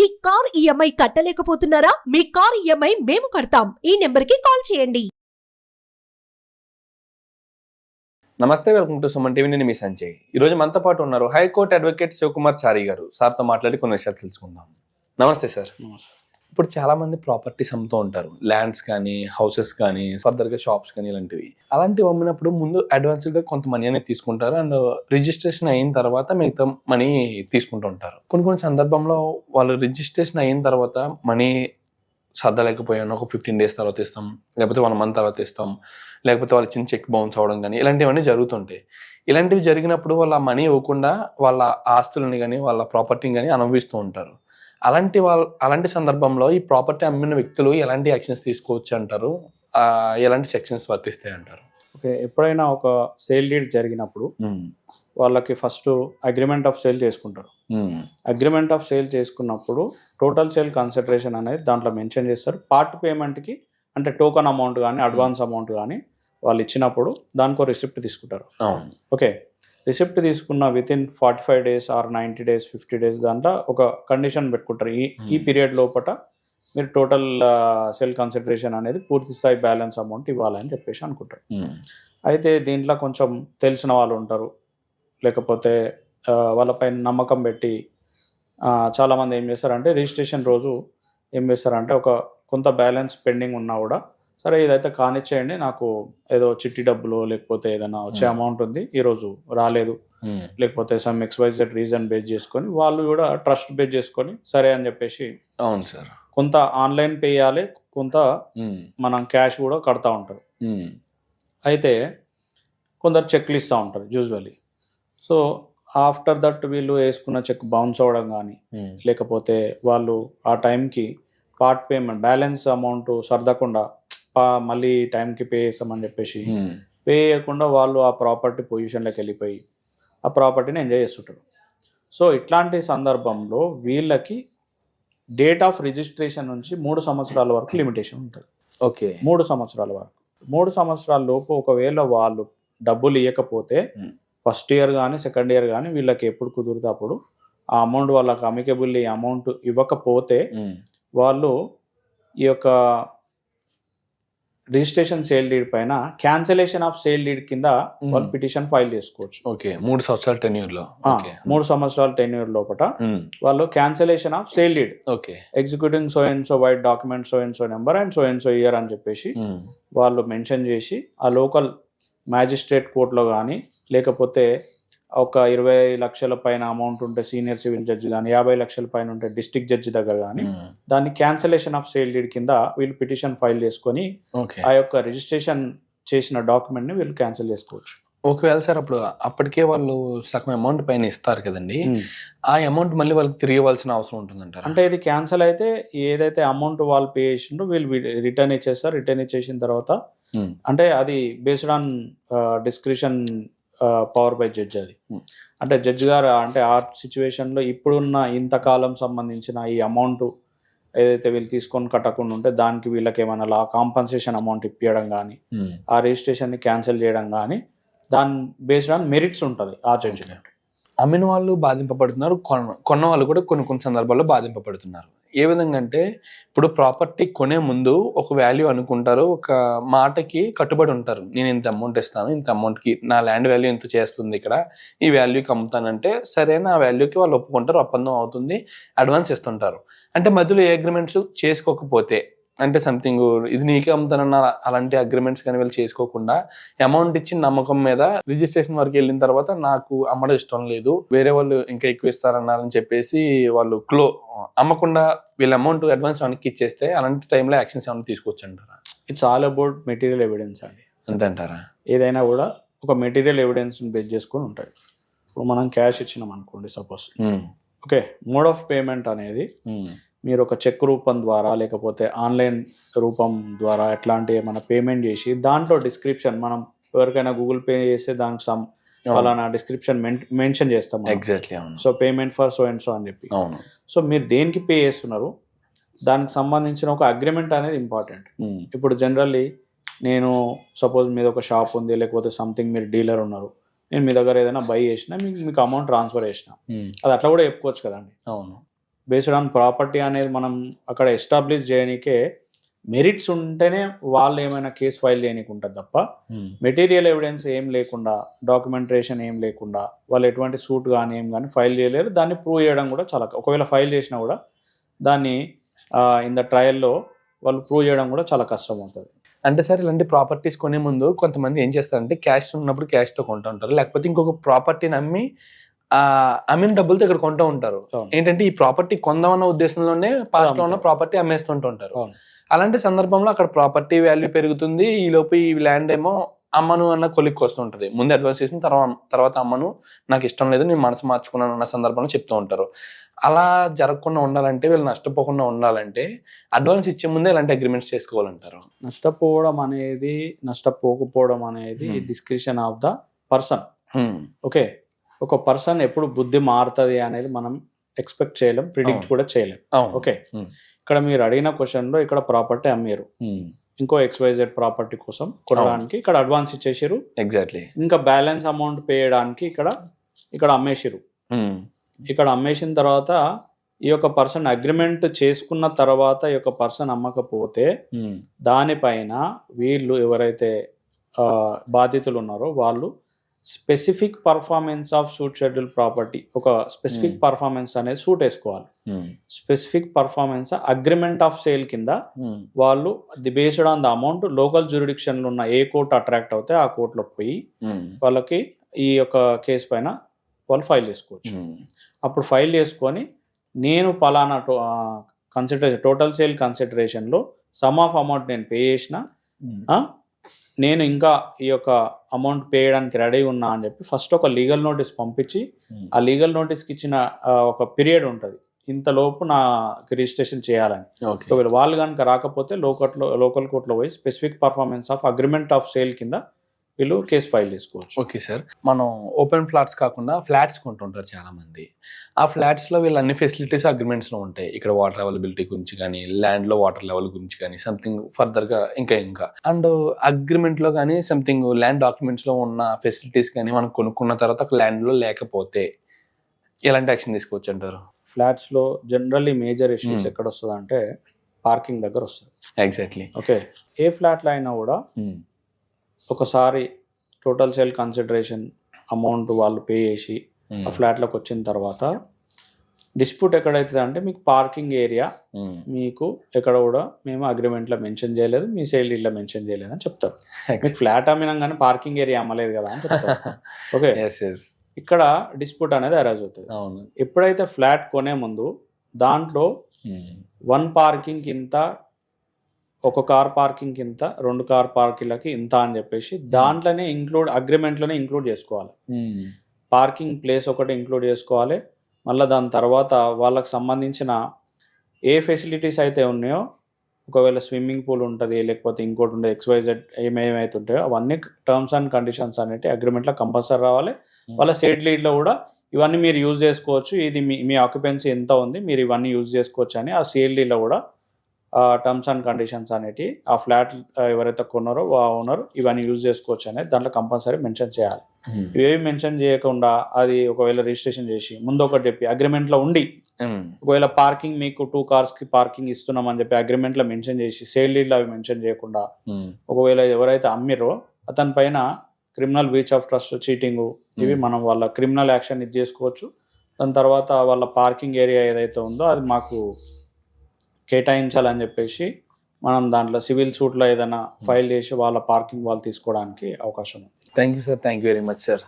మీ car EMI కట్టలేకపోతున్నారా? మీ car EMI మేము కడతాం. ఈ నెంబర్కి కాల్ చేయండి. నమస్తే వెల్కమ్ టు సుమన్ టీవీ. నేను మీ సంజయ్. ఈ రోజు మనతో పాటు ఉన్నారు హైకోర్టు అడ్వకేట్ శివకుమార్ చారి గారు. సార్తో మాట్లాడి కొన్ని విషయాలు తెలుసుకుందాం. నమస్తే సార్. ఇప్పుడు చాలా మంది ప్రాపర్టీస్ అమ్ముతూ ఉంటారు. ల్యాండ్స్ కానీ హౌసెస్ కానీ ఫర్దర్గా షాప్స్ కానీ ఇలాంటివి. అలాంటివి అమ్మినప్పుడు ముందు అడ్వాన్స్గా కొంత మనీ అనేది తీసుకుంటారు. అండ్ రిజిస్ట్రేషన్ అయిన తర్వాత మిగతా మనీ తీసుకుంటూ ఉంటారు. కొన్ని కొన్ని సందర్భంలో వాళ్ళు రిజిస్ట్రేషన్ అయిన తర్వాత మనీ సర్దలేకపోయాను. ఒక ఫిఫ్టీన్ డేస్ తర్వాత ఇస్తాం. లేకపోతే వన్ మంత్ తర్వాత ఇస్తాం. లేకపోతే వాళ్ళ చిన్న చెక్ బౌన్స్ అవడం కానీ ఇలాంటివన్నీ జరుగుతుంటాయి. ఇలాంటివి జరిగినప్పుడు వాళ్ళ మనీ ఇవ్వకుండా వాళ్ళ ఆస్తులని కానీ వాళ్ళ ప్రాపర్టీని కానీ అనుభవిస్తూ ఉంటారు. అలాంటి వాళ్ళ అలాంటి సందర్భంలో ఈ ప్రాపర్టీ అమ్మిన వ్యక్తులు ఎలాంటి యాక్షన్స్ తీసుకోవచ్చు అంటారు? ఎలాంటి సెక్షన్స్ వర్తిస్తాయి అంటారు? ఓకే ఎప్పుడైనా ఒక సేల్ డీడ్ జరిగినప్పుడు వాళ్ళకి ఫస్ట్ అగ్రిమెంట్ ఆఫ్ సేల్ చేసుకుంటారు. అగ్రిమెంట్ ఆఫ్ సేల్ చేసుకున్నప్పుడు టోటల్ సేల్ కన్సిడరేషన్ అనేది దాంట్లో మెన్షన్ చేస్తారు. పార్ట్ పేమెంట్కి అంటే టోకన్ అమౌంట్ కానీ అడ్వాన్స్ అమౌంట్ కానీ వాళ్ళు ఇచ్చినప్పుడు దానికో రిసిప్ట్ తీసుకుంటారు. ఓకే రిసిప్ట్ తీసుకున్న within forty five days or ninety days fifty days దాంట్లో ఒక కండిషన్ పెట్టుకుంటారు. ఈ ఈ Hmm. పీరియడ్ లోపల మీరు టోటల్ సెల్ కన్సిడరేషన్ అనేది పూర్తి స్థాయి బ్యాలెన్స్ అమౌంట్ ఇవ్వాలని చెప్పేసి అనుకుంటారు. అయితే దీంట్లో కొంచెం తెలిసిన వాళ్ళు ఉంటారు. లేకపోతే వాళ్ళపైన నమ్మకం పెట్టి చాలామంది ఏం చేస్తారంటే రిజిస్ట్రేషన్ రోజు ఏం చేస్తారంటే ఒక కొంత బ్యాలెన్స్ పెండింగ్ ఉన్నా కూడా సరే ఇదైతే కానిచ్చేయండి. నాకు ఏదో చిట్టి డబ్బులు లేకపోతే ఏదైనా వచ్చే Hmm. అమౌంట్ ఉంది. ఈరోజు రాలేదు. లేకపోతే సమ్ ఎక్స్వైజెడ్ రీజన్ బేస్ చేసుకొని వాళ్ళు కూడా ట్రస్ట్ బేస్ చేసుకొని సరే అని చెప్పేసి అవును సార్. కొంత ఆన్లైన్ పే చేయాలి. కొంత మనం క్యాష్ కూడా కడతా ఉంటారు. అయితే కొందరు చెక్లు ఇస్తూ ఉంటారు యూజువల్లీ సో ఆఫ్టర్ దట్ వీళ్ళు వేసుకున్న చెక్ బౌన్స్ అవ్వడం కానీ లేకపోతే వాళ్ళు ఆ టైంకి పార్ట్ పేమెంట్ బ్యాలెన్స్ అమౌంట్ సర్దకుండా మళ్ళీ టైంకి పే చేస్తామని చెప్పేసి పే చేయకుండా వాళ్ళు ఆ ప్రాపర్టీ పొజిషన్లోకి వెళ్ళిపోయి ఆ ప్రాపర్టీని ఎంజాయ్ చేస్తుంటారు. సో ఇట్లాంటి సందర్భంలో వీళ్ళకి డేట్ ఆఫ్ రిజిస్ట్రేషన్ నుంచి మూడు సంవత్సరాల వరకు లిమిటేషన్ ఉంటుంది. ఓకే. మూడు సంవత్సరాల వరకు. మూడు సంవత్సరాల లోపు ఒకవేళ వాళ్ళు డబ్బులు ఇవ్వకపోతే. ఫస్ట్ ఇయర్ కానీ సెకండ్ ఇయర్ కానీ వీళ్ళకి ఎప్పుడు కుదిరితే అప్పుడు ఆ అమౌంట్ వాళ్ళకి అమికబుల్ అమౌంట్ ఇవ్వకపోతే వాళ్ళు ఈ యొక్క రిజిస్ట్రేషన్ సేల్ డీడ్ పైన క్యాన్సలేషన్ ఆఫ్ సేల్ డీడ్ కింద వాళ్ళు పిటిషన్ ఫైల్ చేసుకోవచ్చు. ఓకే మూడు సంవత్సరాల టెన్యూర్లో మూడు సంవత్సరాల టెన్యూర్ లోపల వాళ్ళు cancellation of sale deed. Okay. Executing so and so white document so and so number and so and so year అని చెప్పేసి వాళ్ళు మెన్షన్ చేసి ఆ లోకల్ మ్యాజిస్ట్రేట్ కోర్టులో కానీ లేకపోతే ఒక ఇరవై లక్షల పైన అమౌంట్ ఉంటే సీనియర్ సివిల్ జడ్జి కానీ యాభై లక్షల పైన ఉంటే డిస్ట్రిక్ట్ జడ్జి దగ్గర కానీ దాన్ని క్యాన్సలేషన్ ఆఫ్ సేల్ డీడ్ కింద వీళ్ళు పిటిషన్ ఫైల్ చేసుకొని ఆ యొక్క రిజిస్ట్రేషన్ చేసిన డాక్యుమెంట్ని వీళ్ళు క్యాన్సిల్ చేసుకోవచ్చు. ఒకవేళ సార్ అప్పుడు అప్పటికే వాళ్ళు సగం అమౌంట్ పైన ఇస్తారు కదండి ఆ అమౌంట్ మళ్ళీ వాళ్ళకి తిరిగి ఇవ్వాల్సిన అవసరం ఉంటుందంటారు? అంటే ఇది క్యాన్సిల్ అయితే ఏదైతే అమౌంట్ వాళ్ళు పే చేసిండ్రో వీళ్ళు రిటర్న్ ఇచ్చేస్తారు. రిటర్న్ ఇచ్చేసిన తర్వాత అంటే అది based on description power by judge అది. Hmm. అంటే జడ్జ్ గారు అంటే ఆ సిచ్యువేషన్లో ఇప్పుడున్న ఇంతకాలం సంబంధించిన ఈ అమౌంట్ ఏదైతే వీళ్ళు తీసుకొని కట్టకుండా ఉంటే దానికి వీళ్ళకి ఏమైనా కాంపన్సేషన్ అమౌంట్ ఇప్పించడం కానీ ఆ రిజిస్ట్రేషన్ని క్యాన్సిల్ చేయడం కానీ దాని బేస్డ్ ఆన్ మెరిట్స్ ఉంటుంది ఆ జడ్జిమెంట్ అమ్మిన వాళ్ళు బాధింపబడుతున్నారు కొన్న కొన్న వాళ్ళు కూడా కొన్ని కొన్ని సందర్భాల్లో బాధింపబడుతున్నారు. ఏ విధంగా అంటే ఇప్పుడు ప్రాపర్టీ కొనే ముందు ఒక వాల్యూ అనుకుంటారు ఒక మాటకి కట్టుబడి ఉంటారు. నేను ఇంత అమౌంట్ ఇస్తాను ఇంత అమౌంట్కి నా ల్యాండ్ వాల్యూ ఎంత చేస్తుంది ఇక్కడ ఈ వాల్యూకి అమ్ముతానంటే సరే నా వాల్యూకి వాళ్ళు ఒప్పుకుంటారు ఒప్పందం అవుతుంది అడ్వాన్స్ ఇస్తుంటారు. అంటే మధ్యలో ఏ అగ్రిమెంట్స్ చేసుకోకపోతే అంటే సంథింగ్ ఇది నీకే అమ్ముతానన్న అలాంటి అగ్రిమెంట్స్ కానీ వీళ్ళు చేసుకోకుండా అమౌంట్ ఇచ్చిన నమ్మకం మీద రిజిస్ట్రేషన్ వరకు వెళ్ళిన తర్వాత నాకు అమ్మడం ఇష్టం లేదు. వేరే వాళ్ళు ఇంకా ఎక్కువ ఇస్తారన్నారని చెప్పేసి వాళ్ళు క్లో అమ్మకుండా వీళ్ళ అమౌంట్ అడ్వాన్స్ వెనక్కి ఇచ్చేస్తే అలాంటి టైంలో యాక్షన్స్ ఏమైనా తీసుకోవచ్చు అంటారా it's all about material evidence అండి. అంతే అంటారా ఏదైనా కూడా ఒక మెటీరియల్ ఎవిడెన్స్ బేస్ చేసుకొని ఉంటుంది ఇప్పుడు మనం క్యాష్ ఇచ్చినాం అనుకోండి suppose okay mode of payment అనేది మీరు ఒక చెక్ రూపం ద్వారా లేకపోతే ఆన్లైన్ రూపం ద్వారా ఎట్లాంటి ఏమైనా పేమెంట్ చేసి దాంట్లో డిస్క్రిప్షన్ మనం ఎవరికైనా గూగుల్ పే చేస్తే దానికి సమ్ ఫలానా డిస్క్రిప్షన్ మెన్షన్ చేస్తాం ఎగ్జాక్ట్లీ అవును. So payment for so and so అని చెప్పి. అవును. సో మీరు దేనికి పే చేస్తున్నారు? దానికి సంబంధించిన ఒక అగ్రిమెంట్ అనేది ఇంపార్టెంట్. ఇప్పుడు జనరల్లీ నేను సపోజ్ మీద ఒక షాప్ ఉంది లేకపోతే సంథింగ్ మీరు డీలర్ ఉన్నారు. నేను మీ దగ్గర ఏదైనా బై చేసినా మీకు మీకు అమౌంట్ ట్రాన్స్ఫర్ చేసిన. అది అట్లా కూడా చెప్పుకోవచ్చు కదండి. అవును. బేస్డ్ ఆన్ ప్రాపర్టీ అనేది మనం అక్కడ ఎస్టాబ్లిష్ చేయడానికే మెరిట్స్ ఉంటేనే వాళ్ళు ఏమైనా కేసు ఫైల్ చేయడానికి ఉంటుంది తప్ప మెటీరియల్ ఎవిడెన్స్ ఏం లేకుండా డాక్యుమెంటేషన్ ఏం లేకుండా వాళ్ళు ఎటువంటి సూట్ కానీ ఏం కానీ ఫైల్ చేయలేరు. దాన్ని ప్రూవ్ చేయడం కూడా చాలా ఒకవేళ ఫైల్ చేసినా కూడా దాన్ని ఇన్ ద ట్రయల్లో వాళ్ళు ప్రూవ్ చేయడం కూడా చాలా కష్టం అవుతుంది అంటే సార్ ఇలాంటి ప్రాపర్టీస్ కొనే ముందు కొంతమంది ఏం చేస్తారంటే క్యాష్ ఉన్నప్పుడు cash తో కొంటూ ఉంటారు. లేకపోతే ఇంకొక ప్రాపర్టీని అమ్మి ఆ అమ్మిన డబ్బులతో ఇక్కడ కొంటూ ఉంటారు. ఏంటంటే ఈ ప్రాపర్టీ కొందామన్న ఉద్దేశంలోనే పాస్ట్లో ఉన్న. ప్రాపర్టీ అమ్మేస్తుంటూ ఉంటారు. అవును. అలాంటి సందర్భంలో అక్కడ ప్రాపర్టీ వాల్యూ పెరుగుతుంది. ఈ లోపు ఈ ల్యాండ్ ఏమో అమ్మను అన్న కొలిక్కి వస్తుంటది. ముందు అడ్వాన్స్ చేసిన తర్వాత తర్వాత అమ్మను నాకు ఇష్టం లేదు నేను మనసు మార్చుకున్నాను అన్న సందర్భంలో చెప్తూ ఉంటారు. అలా జరగకుండా ఉండాలంటే వీళ్ళు నష్టపోకుండా ఉండాలంటే అడ్వాన్స్ ఇచ్చే ముందే ఇలాంటి అగ్రిమెంట్స్ చేసుకోవాలంటారు? నష్టపోవడం అనేది నష్టపోకపోవడం అనేది. Description of the person okay ఒక పర్సన్ ఎప్పుడు బుద్ధి మారుతుంది అనేది మనం ఎక్స్పెక్ట్ చేయలేం ప్రిడిక్ట్. కూడా చేయలేం. ఓకే. ఇక్కడ మీరు అడిగిన క్వశ్చన్లో ఇక్కడ ప్రాపర్టీ అమ్మారు. ఇంకో ఎక్స్వైజెడ్ ప్రాపర్టీ కోసం కొనడానికి ఇక్కడ అడ్వాన్స్ ఇచ్చేసారు ఎగ్జాక్ట్లీ ఇంకా బ్యాలెన్స్ అమౌంట్ పే చేయడానికి ఇక్కడ ఇక్కడ అమ్మేసిరు ఇక్కడ అమ్మేసిన తర్వాత ఈ యొక్క పర్సన్ అగ్రిమెంట్ చేసుకున్న తర్వాత ఈ యొక్క పర్సన్ అమ్మకపోతే దానిపైన వీళ్ళు ఎవరైతే బాధితులు ఉన్నారో వాళ్ళు specific performance of suit schedule property ఒక స్పెసిఫిక్ Hmm. పర్ఫార్మెన్స్ అనేది సూట్ వేసుకోవాలి. Specific performance agreement of sale కింద వాళ్ళు the based on the amount local జ్యూరిడిక్షన్లో ఉన్న ఏ కోర్టు అట్రాక్ట్ అవుతే ఆ కోర్టులో పోయి వాళ్ళకి ఈ యొక్క కేసు పైన వాళ్ళు ఫైల్ చేసుకోవచ్చు. అప్పుడు ఫైల్ చేసుకొని నేను పలానా కన్సిడరేషన్ టోటల్ సేల్ కన్సిడరేషన్లో సమ్ ఆఫ్ అమౌంట్ నేను పే చేసిన నేను ఇంకా ఈ యొక్క అమౌంట్ పే చేయడానికి రెడీ ఉన్నా అని చెప్పి ఫస్ట్ ఒక లీగల్ నోటీస్ పంపించి ఆ లీగల్ నోటీస్కి ఇచ్చిన ఒక పీరియడ్ ఉంటుంది. ఇంతలోపు నా రిజిస్ట్రేషన్ చేయాలని. ఓకే ఒకవేళ వాళ్ళు కనుక రాకపోతే లోకట్లో లోకల్ కోర్టులో పోయి specific performance of agreement of sale కింద వీళ్ళు కేసు ఫైల్ చేసుకోవచ్చు. Okay sir. మనం ఓపెన్ ఫ్లాట్స్ కాకుండా ఫ్లాట్స్ కొంటుంటారు చాలా మంది ఆ ఫ్లాట్స్లో వీళ్ళు అన్ని ఫెసిలిటీస్ అగ్రిమెంట్స్లో ఉంటాయి. ఇక్కడ వాటర్ అవైలబిలిటీ గురించి కానీ ల్యాండ్లో వాటర్ లెవెల్ గురించి కానీ సంథింగ్ ఫర్దర్గా ఇంకా ఇంకా. అండ్ అగ్రిమెంట్లో కానీ సంథింగ్ ల్యాండ్ డాక్యుమెంట్స్లో ఉన్న ఫెసిలిటీస్ కానీ మనం కొనుక్కున్న తర్వాత ల్యాండ్లో లేకపోతే ఎలాంటి యాక్షన్ తీసుకోవచ్చు అంటారు? ఫ్లాట్స్లో జనరల్లీ మేజర్ ఇష్యూస్. ఎక్కడ వస్తుంది అంటే పార్కింగ్ దగ్గర వస్తుంది. Exactly okay. ఏ ఫ్లాట్లో అయినా కూడా ఒకసారి టోటల్ సేల్ కన్సిడరేషన్ అమౌంట్ వాళ్ళు పే చేసి ఆ ఫ్లాట్లోకి వచ్చిన తర్వాత డిస్ప్యూట్ ఎక్కడైతుంది అంటే మీకు పార్కింగ్ ఏరియా మీకు ఎక్కడ కూడా మేము అగ్రిమెంట్లో మెన్షన్ చేయలేదు మీ సేల్ డీల్లో మెన్షన్ చేయలేదు అని చెప్తారు. మీకు ఫ్లాట్ అమ్మినాం కానీ పార్కింగ్ ఏరియా అమ్మలేదు కదా అని చెప్తారు. ఓకే ఎస్ ఎస్ ఇక్కడ డిస్ప్యూట్ అనేది అరైజ్ అవుతుంది. అవును. ఎప్పుడైతే ఫ్లాట్ కొనే ముందు దాంట్లో వన్ పార్కింగ్ ఇంత ఒక కార్ పార్కింగ్ ఇంత రెండు కార్ పార్కింగ్లకి ఇంత అని చెప్పేసి దాంట్లోనే ఇంక్లూడ్ అగ్రిమెంట్లోనే ఇంక్లూడ్ చేసుకోవాలి. పార్కింగ్ ప్లేస్ ఒకటి ఇంక్లూడ్ చేసుకోవాలి. మళ్ళీ దాని తర్వాత వాళ్ళకి సంబంధించిన ఏ ఫెసిలిటీస్ అయితే ఉన్నాయో ఒకవేళ స్విమ్మింగ్ పూల్ ఉంటుంది లేకపోతే ఇంకోటి ఉండే ఎక్స్వైజెడ్ ఏమేమైతే ఉంటాయో అవన్నీ టర్మ్స్ అండ్ కండిషన్స్ అనేవి అగ్రిమెంట్లో కంపల్సరీ రావాలి. వాళ్ళ స్టేట్ లీడ్లో కూడా ఇవన్నీ మీరు యూజ్ చేసుకోవచ్చు. ఇది మీ మీ ఆక్యుపెన్సీ ఎంత ఉంది మీరు ఇవన్నీ యూజ్ చేసుకోవచ్చు అని ఆ సిఎల్డీలో కూడా టర్మ్స్ అండ్ కండిషన్స్ అనేటి ఆ ఫ్లాట్ ఎవరైతే కొన్నారో ఆ ఓనర్ ఇవన్నీ యూజ్ చేసుకోవచ్చు అనేది దాంట్లో కంపల్సరీ మెన్షన్ చేయాలి. ఇవేవి మెన్షన్ చేయకుండా అది ఒకవేళ రిజిస్ట్రేషన్ చేసి ముందు ఒకటి చెప్పి అగ్రిమెంట్లో ఉండి ఒకవేళ పార్కింగ్ మీకు టూ కార్స్కి పార్కింగ్ ఇస్తున్నాం అని చెప్పి అగ్రిమెంట్లో మెన్షన్ చేసి సేల్ డీడ్లో అవి మెన్షన్ చేయకుండా ఒకవేళ ఎవరైతే అమ్మిరో అతని పైన criminal breach of trust cheating ఇవి Hmm. మనం వాళ్ళ క్రిమినల్ యాక్షన్ ఇది చేసుకోవచ్చు. దాని తర్వాత వాళ్ళ పార్కింగ్ ఏరియా ఏదైతే ఉందో అది మాకు కేటాయించాలని చెప్పేసి మనం దాంట్లో సివిల్ సూట్లో ఏదైనా ఫైల్ చేసి వాళ్ళ పార్కింగ్ వాళ్ళు తీసుకోవడానికి అవకాశం ఉంది. Thank you sir thank you very much sir